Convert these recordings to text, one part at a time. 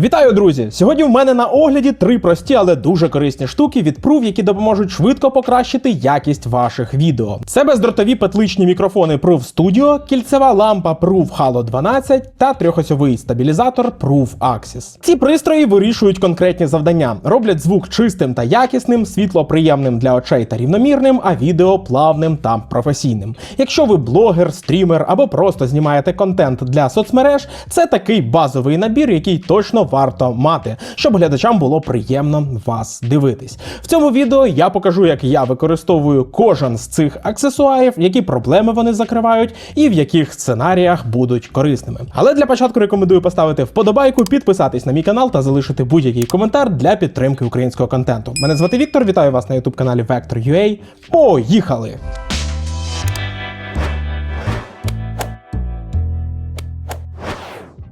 Вітаю, друзі! Сьогодні в мене на огляді три прості, але дуже корисні штуки від Proof, які допоможуть швидко покращити якість ваших відео. Це бездротові петличні мікрофони Proof Studio, кільцева лампа Proof Halo 12 та трьохосьовий стабілізатор Proof Axis. Ці пристрої вирішують конкретні завдання, роблять звук чистим та якісним, світло приємним для очей та рівномірним, а відео плавним та професійним. Якщо ви блогер, стрімер або просто знімаєте контент для соцмереж, це такий базовий набір, який точно варто мати, щоб глядачам було приємно вас дивитись. В цьому відео я покажу, як я використовую кожен з цих аксесуарів, які проблеми вони закривають, і в яких сценаріях будуть корисними. Але для початку рекомендую поставити вподобайку, підписатись на мій канал та залишити будь-який коментар для підтримки українського контенту. Мене звати Віктор, вітаю вас на youtube каналі Vector.ua. Поїхали!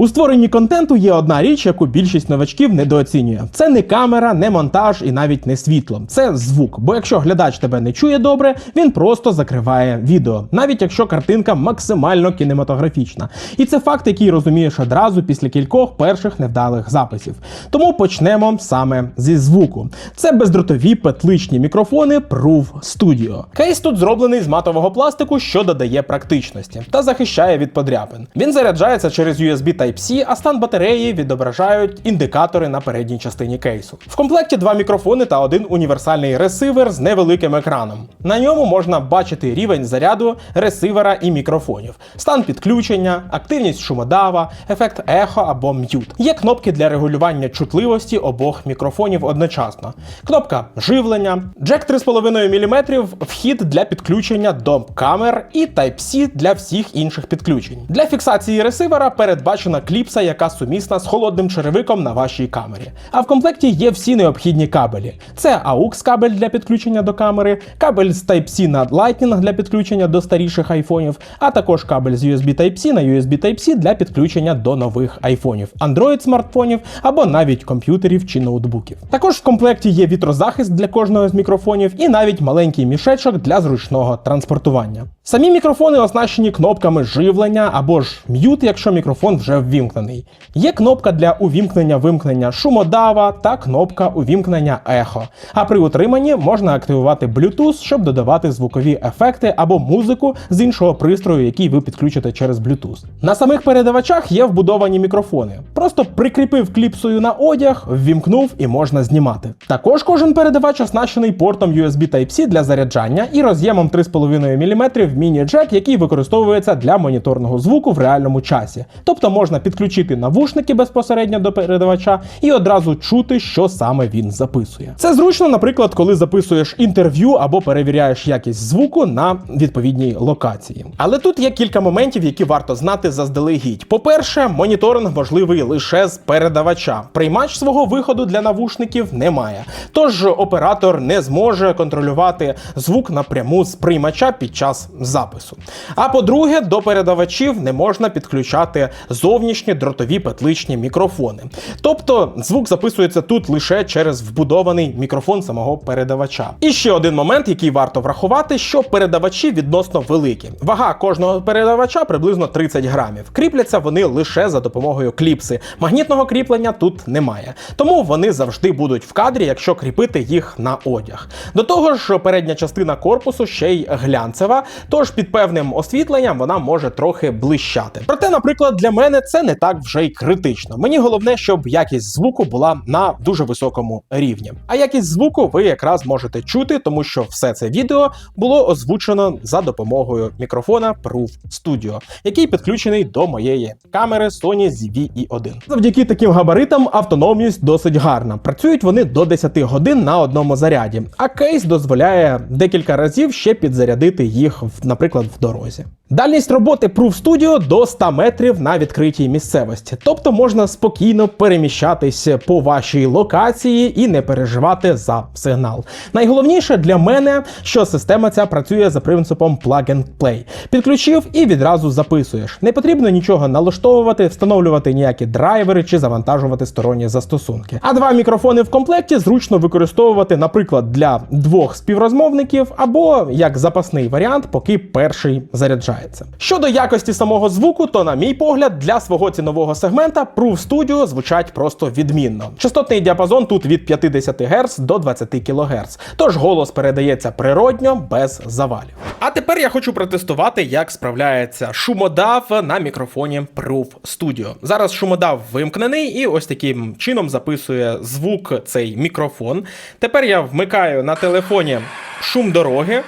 У створенні контенту є одна річ, яку більшість новачків недооцінює. Це не камера, не монтаж і навіть не світло. Це звук. Бо якщо глядач тебе не чує добре, він просто закриває відео, навіть якщо картинка максимально кінематографічна. І це факт, який розумієш одразу після кількох перших невдалих записів. Тому почнемо саме зі звуку. Це бездротові петличні мікрофони Proof Studio. Кейс тут зроблений з матового пластику, що додає практичності та захищає від подряпин. Він заряджається через USB Type-C, а стан батареї відображають індикатори на передній частині кейсу. В комплекті два мікрофони та один універсальний ресивер з невеликим екраном. На ньому можна бачити рівень заряду ресивера і мікрофонів, стан підключення, активність шумодава, ефект ехо або м'ют. Є кнопки для регулювання чутливості обох мікрофонів одночасно. Кнопка живлення, джек 3,5 мм, вхід для підключення до камер і Type-C для всіх інших підключень. Для фіксації ресивера передбачена кліпса, яка сумісна з холодним черевиком на вашій камері. А в комплекті є всі необхідні кабелі: це AUX кабель для підключення до камери, кабель з Type-C на Lightning для підключення до старіших айфонів, а також кабель з USB Type-C на USB Type-C для підключення до нових айфонів, Android смартфонів або навіть комп'ютерів чи ноутбуків. Також в комплекті є вітрозахист для кожного з мікрофонів і навіть маленький мішечок для зручного транспортування. Самі мікрофони оснащені кнопками живлення або ж м'ют, якщо мікрофон вже ввімкнений. Є кнопка для увімкнення вимкнення шумодава та кнопка увімкнення ехо. А при утриманні можна активувати Bluetooth, щоб додавати звукові ефекти або музику з іншого пристрою, який ви підключите через Bluetooth. На самих передавачах є вбудовані мікрофони. Просто прикріпив кліпсою на одяг, ввімкнув і можна знімати. Також кожен передавач оснащений портом USB Type-C для заряджання і роз'ємом 3,5 мм міні-джек, який використовується для моніторного звуку в реальному часі. Тобто можна підключити навушники безпосередньо до передавача і одразу чути, що саме він записує. Це зручно, наприклад, коли записуєш інтерв'ю або перевіряєш якість звуку на відповідній локації. Але тут є кілька моментів, які варто знати заздалегідь. По-перше, моніторинг можливий лише з передавача. Приймач свого виходу для навушників немає. Тож оператор не зможе контролювати звук напряму з приймача під час запису. А по-друге, до передавачів не можна підключати зовнішні дротові петличні мікрофони. Тобто звук записується тут лише через вбудований мікрофон самого передавача. І ще один момент, який варто врахувати, що передавачі відносно великі. Вага кожного передавача приблизно 30 грамів. Кріпляться вони лише за допомогою кліпси. Магнітного кріплення тут немає. Тому вони завжди будуть в кадрі, якщо кріпити їх на одяг. До того ж, передня частина корпусу ще й глянцева, тож під певним освітленням вона може трохи блищати. Проте, наприклад, для мене це не так вже й критично. Мені головне, щоб якість звуку була на дуже високому рівні. А якість звуку ви якраз можете чути, тому що все це відео було озвучено за допомогою мікрофона Proof Studio, який підключений до моєї камери Sony ZV-E1. Завдяки таким габаритам автономність досить гарна. Працюють вони до 10 годин на одному заряді, а кейс дозволяє декілька разів ще підзарядити їх, в- наприклад, в дорозі. Дальність роботи Proof Studio до 100 метрів на відкритій місцевості, тобто можна спокійно переміщатись по вашій локації і не переживати за сигнал. Найголовніше для мене, що система ця працює за принципом plug and play. Підключив і відразу записуєш. Не потрібно нічого налаштовувати, встановлювати ніякі драйвери чи завантажувати сторонні застосунки. А два мікрофони в комплекті зручно використовувати, наприклад, для двох співрозмовників або як запасний варіант, поки поки перший заряджається. Щодо якості самого звуку, то, на мій погляд, для свого цінового сегмента Proof Studio звучать просто відмінно. Частотний діапазон тут від 50 Гц до 20 кГц, тож голос передається природньо без завалів. А тепер я хочу протестувати, як справляється шумодав на мікрофоні Proof Studio. Зараз шумодав вимкнений і ось таким чином записує звук цей мікрофон. Тепер я вмикаю на телефоні шум дороги,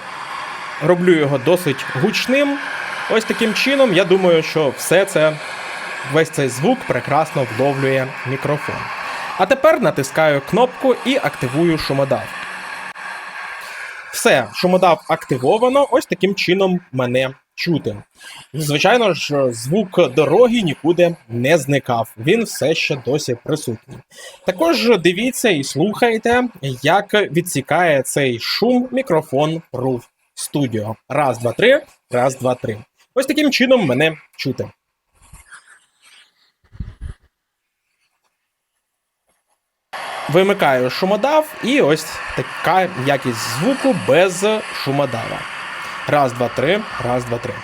роблю його досить гучним. Ось таким чином, я думаю, що все це, весь цей звук прекрасно вловлює мікрофон. А тепер натискаю кнопку і активую шумодав. Все, шумодав активовано, ось таким чином мене чути. Звичайно ж, звук дороги нікуди не зникав, він все ще досі присутній. Також дивіться і слухайте, як відсікає цей шум мікрофон Proof Studio. Раз, два, три, раз, два, три. Ось таким чином мене чути. Вимикаю шумодав, і ось така якість звуку без шумодава. Раз, два, три, раз, два, три.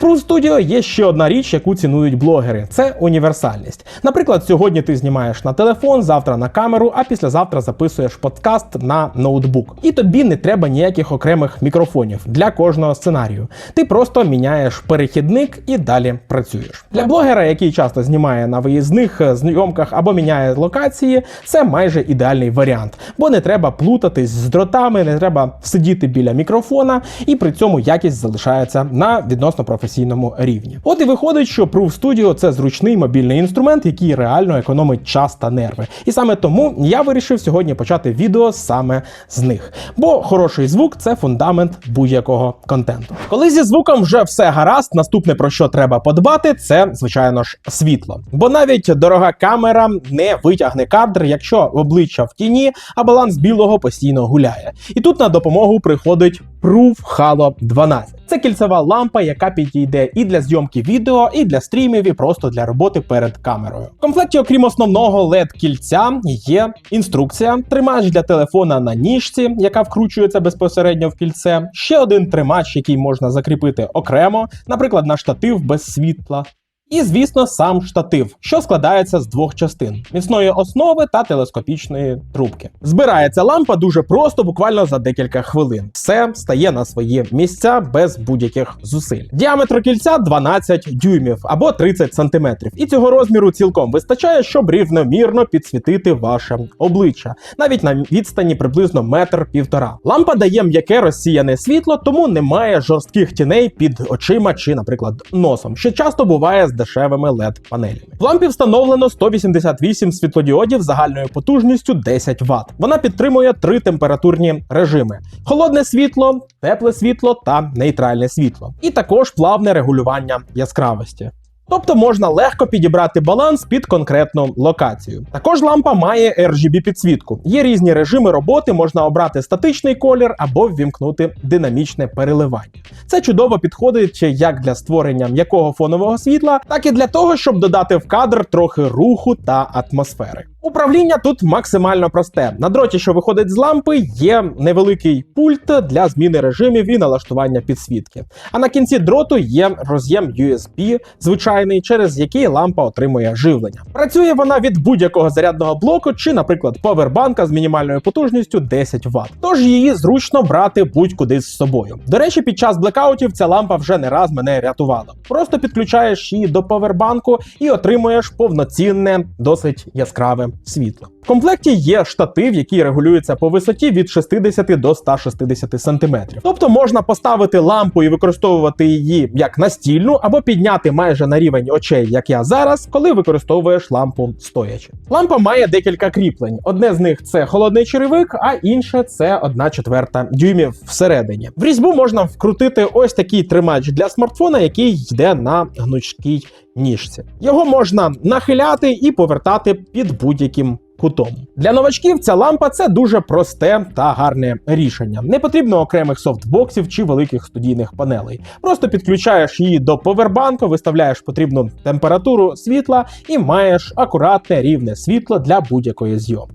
В Studio є ще одна річ, яку цінують блогери це універсальність. Наприклад, сьогодні ти знімаєш на телефон, завтра на камеру, а післязавтра записуєш подкаст на ноутбук. І тобі не треба ніяких окремих мікрофонів для кожного сценарію. Ти просто міняєш перехідник і далі працюєш. Для блогера, який часто знімає на виїзних е, зйомках або міняє локації, це майже ідеальний варіант, бо не треба плутатись з дротами, не треба сидіти біля мікрофона, і при цьому якість залишається на відносно професійному рівні. От і виходить, що Proof Studio – це зручний мобільний інструмент, який реально економить час та нерви. І саме тому я вирішив сьогодні почати відео саме з них. Бо хороший звук це фундамент будь-якого контенту. Коли зі звуком вже все гаразд, наступне про що треба подбати, це звичайно ж світло. Бо навіть дорога камера не витягне кадр, якщо обличчя в тіні, а баланс білого постійно гуляє. І тут на допомогу приходить Proof Halo 12. Це кільцева лампа, яка підійде і для зйомки відео, і для стрімів, і просто для роботи перед камерою. В комплекті, окрім основного led кільця, є інструкція, тримач для телефона на ніжці, яка вкручується безпосередньо в кільце. Ще один тримач, який можна закріпити окремо, наприклад, на штатив без світла. І, звісно, сам штатив, що складається з двох частин: міцної основи та телескопічної трубки. Збирається лампа дуже просто, буквально за декілька хвилин. Все стає на свої місця без будь-яких зусиль. Діаметр кільця 12 дюймів або 30 сантиметрів. І цього розміру цілком вистачає, щоб рівномірно підсвітити ваше обличчя, навіть на відстані приблизно метр півтора. Лампа дає м'яке розсіяне світло, тому немає жорстких тіней під очима чи, наприклад, носом, що часто буває з дешевими led панелями. В лампі встановлено 188 світлодіодів загальною потужністю 10 Вт. Вона підтримує три температурні режими: холодне світло, тепле світло та нейтральне світло. І також плавне регулювання яскравості. Тобто можна легко підібрати баланс під конкретну локацію. Також лампа має RGB підсвітку. Є різні режими роботи, можна обрати статичний колір або ввімкнути динамічне переливання. Це чудово підходить як для створення м'якого фонового світла, так і для того, щоб додати в кадр трохи руху та атмосфери. Управління тут максимально просте. На дроті, що виходить з лампи, є невеликий пульт для зміни режимів і налаштування підсвітки. А на кінці дроту є роз'єм USB, звичайний, через який лампа отримує живлення. Працює вона від будь-якого зарядного блоку чи, наприклад, повербанка з мінімальною потужністю 10 Вт. Тож її зручно брати будь-куди з собою. До речі, під час блекаутів ця лампа вже не раз мене рятувала. Просто підключаєш її до повербанку і отримуєш повноцінне, досить яскраве світло. В комплекті є штатив, який регулюється по висоті від 60 до 160 см. Тобто можна поставити лампу і використовувати її як настільну, або підняти майже на рівень очей, як я зараз, коли використовуєш лампу стоячи. Лампа має декілька кріплень. Одне з них це холодний черевик, а інше це 1 четверта дюймів всередині. В різьбу можна вкрутити ось такий тримач для смартфона, який йде на гнучкій ніжці. Його можна нахиляти і повертати під будь-яким кутом. Для новачків ця лампа це дуже просте та гарне рішення. Не потрібно окремих софтбоксів чи великих студійних панелей. Просто підключаєш її до повербанку, виставляєш потрібну температуру світла і маєш акуратне рівне світло для будь-якої зйомки.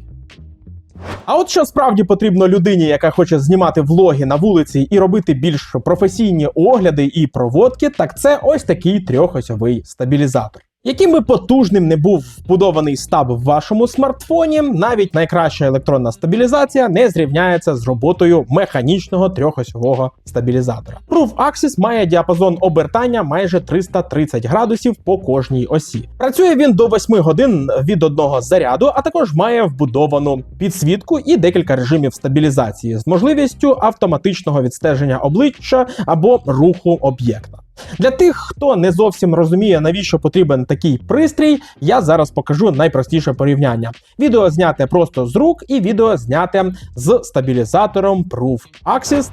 А от що справді потрібно людині, яка хоче знімати влоги на вулиці і робити більш професійні огляди і проводки, так це ось такий трьохосьовий стабілізатор. Яким би потужним не був вбудований стаб в вашому смартфоні, навіть найкраща електронна стабілізація не зрівняється з роботою механічного трьохосьового стабілізатора. Proof Axis має діапазон обертання майже 330 градусів по кожній осі. Працює він до 8 годин від одного заряду, а також має вбудовану підсвітку і декілька режимів стабілізації з можливістю автоматичного відстеження обличчя або руху об'єкта. Для тих, хто не зовсім розуміє, навіщо потрібен такий пристрій, я зараз покажу найпростіше порівняння. Відео зняте просто з рук, і відео зняте з стабілізатором Proof Axis.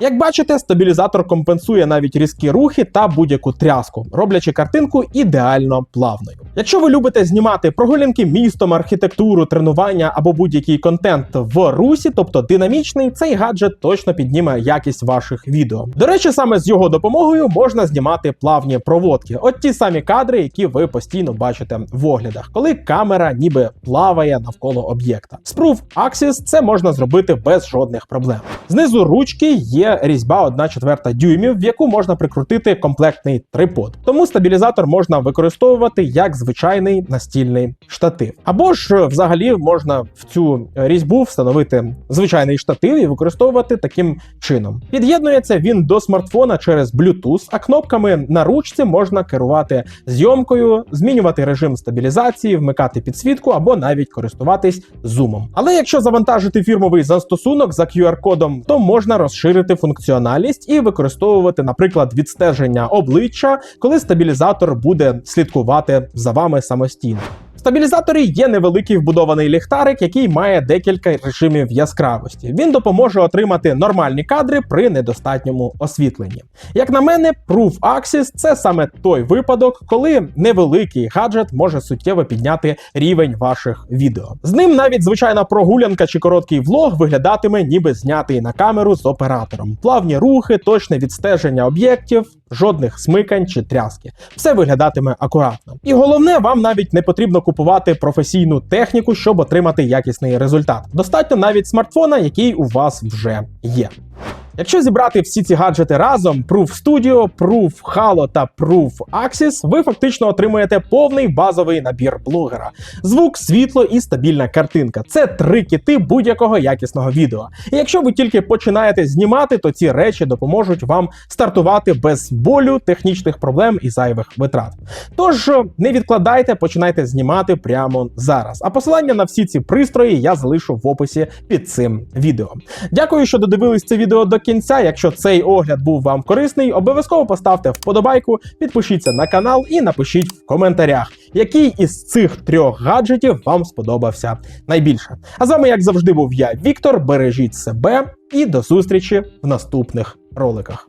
Як бачите, стабілізатор компенсує навіть різкі рухи та будь-яку тряску, роблячи картинку ідеально плавною. Якщо ви любите знімати прогулянки містом, архітектуру, тренування або будь-який контент в русі, тобто динамічний, цей гаджет точно підніме якість ваших відео. До речі, саме з його допомогою можна знімати плавні проводки. От ті самі кадри, які ви постійно бачите в оглядах, коли камера ніби плаває навколо об'єкта. З Proof Axis це можна зробити без жодних проблем. Знизу ручки є різьба 1,4 дюймів, в яку можна прикрутити комплектний трипод. Тому стабілізатор можна використовувати як звичайний настільний штатив. Або ж взагалі можна в цю різьбу встановити звичайний штатив і використовувати таким чином. Під'єднується він до смартфона через Bluetooth, а кнопками на ручці можна керувати зйомкою, змінювати режим стабілізації, вмикати підсвітку або навіть користуватись зумом. Але якщо завантажити фірмовий застосунок за QR-кодом, то можна розширити функціоналість і використовувати, наприклад, відстеження обличчя, коли стабілізатор буде слідкувати за вами самостійно. В стабілізаторі є невеликий вбудований ліхтарик, який має декілька режимів яскравості. Він допоможе отримати нормальні кадри при недостатньому освітленні. Як на мене, Proof Axis – це саме той випадок, коли невеликий гаджет може суттєво підняти рівень ваших відео. З ним навіть звичайна прогулянка чи короткий влог виглядатиме, ніби знятий на камеру з оператором. Плавні рухи, точне відстеження об'єктів, жодних смикань чи тряски. Все виглядатиме акуратно. І головне, вам навіть не потрібно купувати професійну техніку, щоб отримати якісний результат. Достатньо навіть смартфона, який у вас вже є. Якщо зібрати всі ці гаджети разом: Proof Studio, Proof Halo та Proof Axis, ви фактично отримуєте повний базовий набір блогера: звук, світло і стабільна картинка. Це три кити будь-якого якісного відео. І якщо ви тільки починаєте знімати, то ці речі допоможуть вам стартувати без болю, технічних проблем і зайвих витрат. Тож не відкладайте, починайте знімати прямо зараз. А посилання на всі ці пристрої я залишу в описі під цим відео. Дякую, що додивились це відео до кінця. Якщо цей огляд був вам корисний, обов'язково поставте вподобайку, підпишіться на канал і напишіть в коментарях, який із цих трьох гаджетів вам сподобався найбільше. А з вами, як завжди, був я, Віктор. Бережіть себе і до зустрічі в наступних роликах.